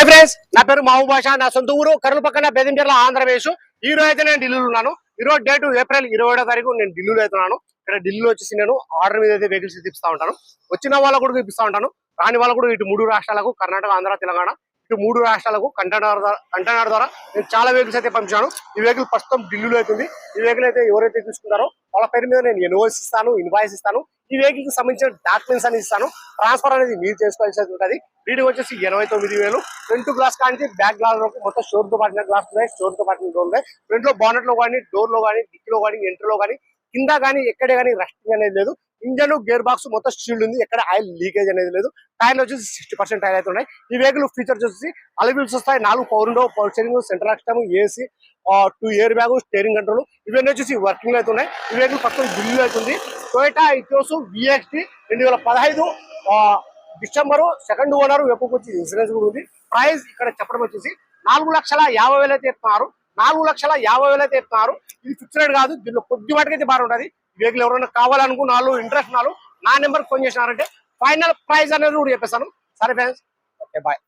Hi friends నా పేరు మహబూబ్ భాష నా సొంత ఊరు కర్నూలు పక్కన బెదించర్ల ఆంధ్రప్రదేశ్. ఈ రోజు అయితే నేను ఢిల్లీలో ఉన్నాను. ఈ రోజు డేట్ ఏప్రిల్ ఇరవై ఏడో తారీఖు నేను ఢిల్లీలో అవుతున్నాను ఇక్కడ ఢిల్లీలో వచ్చేసి నేను ఆర్డర్ మీద అయితే వెహికల్స్ తెప్పిస్తా ఉంటాను. వచ్చిన వాళ్ళకు కూడా ఇప్పిస్తా ఉంటాను. రాని వాళ్ళకు కూడా ఇటు మూడు రాష్ట్రాలకు కర్ణాటక ఆంధ్ర తెలంగాణ ఈ మూడు రాష్ట్రాలకు కంటైనర్ ద్వారా కంటైనర్ ద్వారా నేను చాలా వెహికల్స్ అయితే పంపించాను. ఈ వెహికల్ ప్రస్తుతం ఢిల్లీలో అవుతుంది ఈ వెహికల్ అయితే ఎవరైతే తీసుకుంటారో వాళ్ళ పేరు మీద నేను ఎన్ఓఎస్ ఇస్తాను ఇన్వాయిస్ ఇస్తాను. ఈ వెహికల్కి సంబంధించిన డాక్యుమెంట్స్ అని ఇస్తాను. ట్రాన్స్ఫర్ అనేది మీరు చేసుకోవాల్సి ఉంటుంది. రీడింగ్ వచ్చేసి ఎనభై తొమ్మిది వేలు. ఫ్రంట్ గ్లాస్ కానీ బ్యాక్ గ్లాస్ వరకు మొత్తం షోర్తో పాటిన గ్లాస్ ఉన్నాయి షోర్తో పాటిన డోర్ ఉన్నాయి. ఫ్రంట్లో బానెట్లో కానీ డోర్లో కానీ డిక్కీలో కానీ ఎంట్రీలో కానీ కింద కానీ ఎక్కడే కానీ రస్టింగ్ అనేది లేదు. ఇంజన్ గేర్ బాక్స్ మొత్తం స్టీల్ ఉంది. ఎక్కడ ఆయిల్ లీకేజ్ అనేది లేదు. టైర్లు వచ్చేసి సిక్స్టీ పర్సెంట్ టైర్ అయితే ఉన్నాయి. ఈ వెహికల్ ఫీచర్స్ వచ్చేసి అలవిల్స్ వస్తాయి. నాలుగు power window power steering centre system AC two airbag steering control ఇవన్నీ వచ్చేసి వర్కింగ్ అయితే ఉన్నాయి. ఈ వెహికల్ పక్కన బిల్లు అవుతుంది టొయటా ఇథోస్ విఎక్స్టీ రెండు వేల పదహైదు డిసెంబర్ సెకండ్ ఓనర్ వెప్పుకు వచ్చి ఇన్సూరెన్స్ కూడా ఉంది. ప్రైస్ ఇక్కడ చెప్పడం వచ్చేసి నాలుగు లక్షల యాభై వేలు అయితే చెప్తున్నారు నాలుగు లక్షల యాభై వేలు అయితే చెప్తున్నారు ఇది ఫిక్స్డ్ రేట్ కాదు. దీనిలో కొద్ది వాటికి అయితే బాగుంటుంది వెహికల్ ఎవరైనా కావాలనుకున్న వాళ్ళు ఇంట్రెస్ట్ ఉన్నారు నా నెంబర్ ఫోన్ చేసినారంటే ఫైనల్ ప్రైస్ అనేది కూడా చెప్పేస్తాను. సరే ఫ్రెండ్స్ ఓకే బాయ్